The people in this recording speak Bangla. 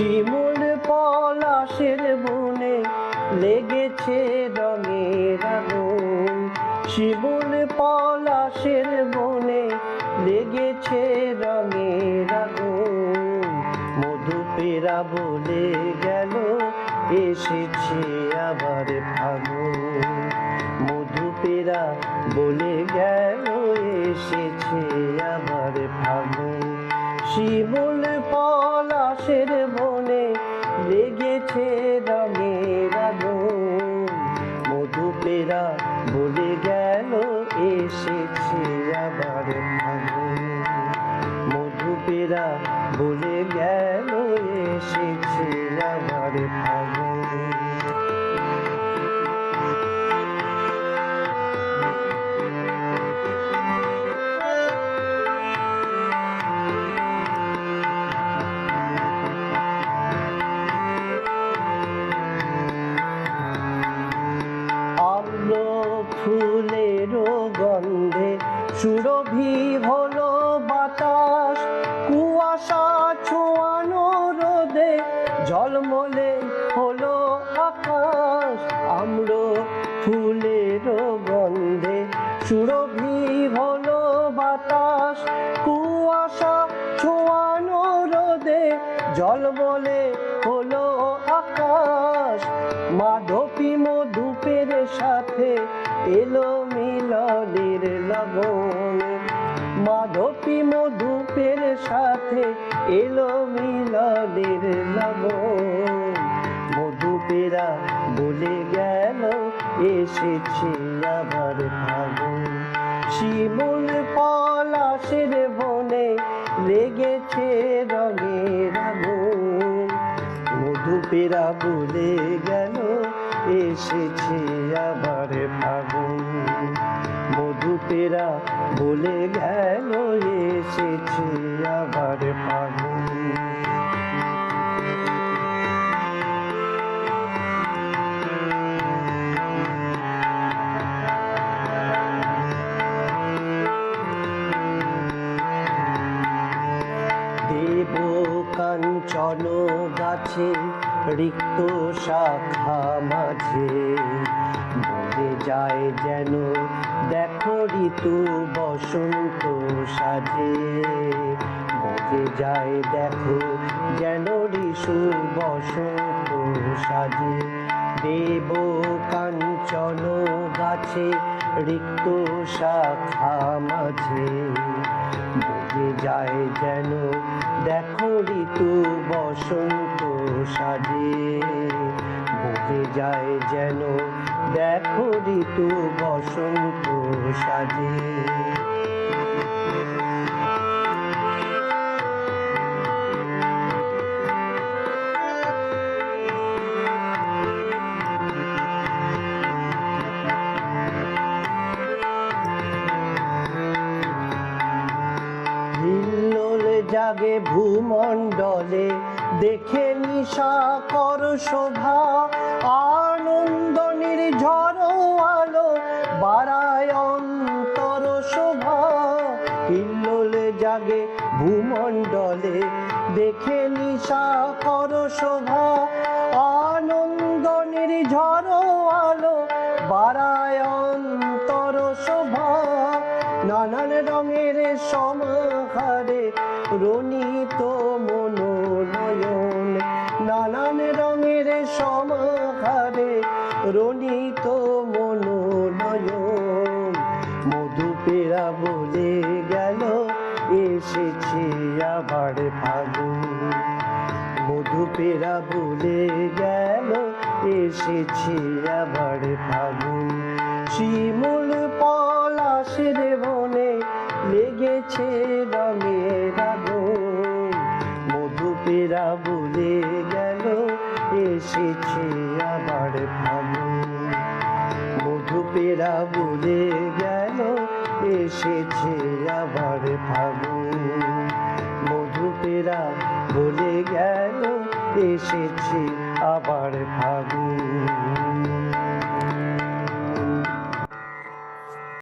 শিমুল পলাশের বনে লেগেছে রঙের আগুন। শিমুল পলাশের বনে লেগেছে রঙের আগুন। মধু পেরা বলে গেল, এসেছে আবার ফাগুন মধু পেরা বলে গেল, এসেছে আবার ফাগুন শিমুল পলাশের বনে লেগেছে রঙের আগুন। মধু পেরা বলে গেল এসেছে আবার মধু পেরা বলে হলো বাতাস, কুয়াশা ছোঁয়ানো রোদে ঝলমলে হলো আকাশ। আম্র ফুলের গন্ধে সুরভি হলো বাতাস, কুয়াশা ছোঁয়ানো রোদে জলমলে হলো আকাশ। মাধবী মধুপের সাথে এলো মিলনের লগন। সাথে এলো মিলনের লগন মধুপেরা বলে গেল, এসেছে আবার ফাগুন শিমুল পলাশের বনে লেগেছে রঙের আগুন। মধুপেরা বলে গেল, এসেছে আবার মধুপেরা বলে গেল এসেছে আবার দেব কাঞ্চন গাছে রিক্ত শাখা মাঝে বলে যায় যেন ঋতু বসন্ত সাজে। বলে যায় দেখো যেন ঋষু বসন্ত সাজে। দেব কাঞ্চন গাছে, রিক্ত শাখা মাঝে। বুঝে যায় যেন দেখো ঋতু বসন্ত সাজে। বুঝে যায় যেন দেখো ঋতু বসন্ত সাজে। জাগে ভূমণ্ডলে দেখে নিশা কর শোভা আনন্দ নির্ঝর আলো বাড়ায় জাগে ভূমণ্ডলে। দেখে নিশা কর শোভা, আনন্দ নির্ঝর আলো, বাড়ায় অন্তর শোভা। নানান রঙের সমাহারে রনিত মনোনয়ন, নানান রঙের সমাহারে রনিত এসেছে আবার ফাগুন। মধুপেরা বলে গেল, এসেছে আবার ফাগুন। শিমুল পলাশের বনে লেগেছে রঙের আগুন। মধুপেরা বলে গেল, এসেছে আবার ফাগুন। মধুপেরা বলে গেল এসেছে আবার ফাগুন। মধুপেরা বলে গেল এসেছে আবার ফাগুন।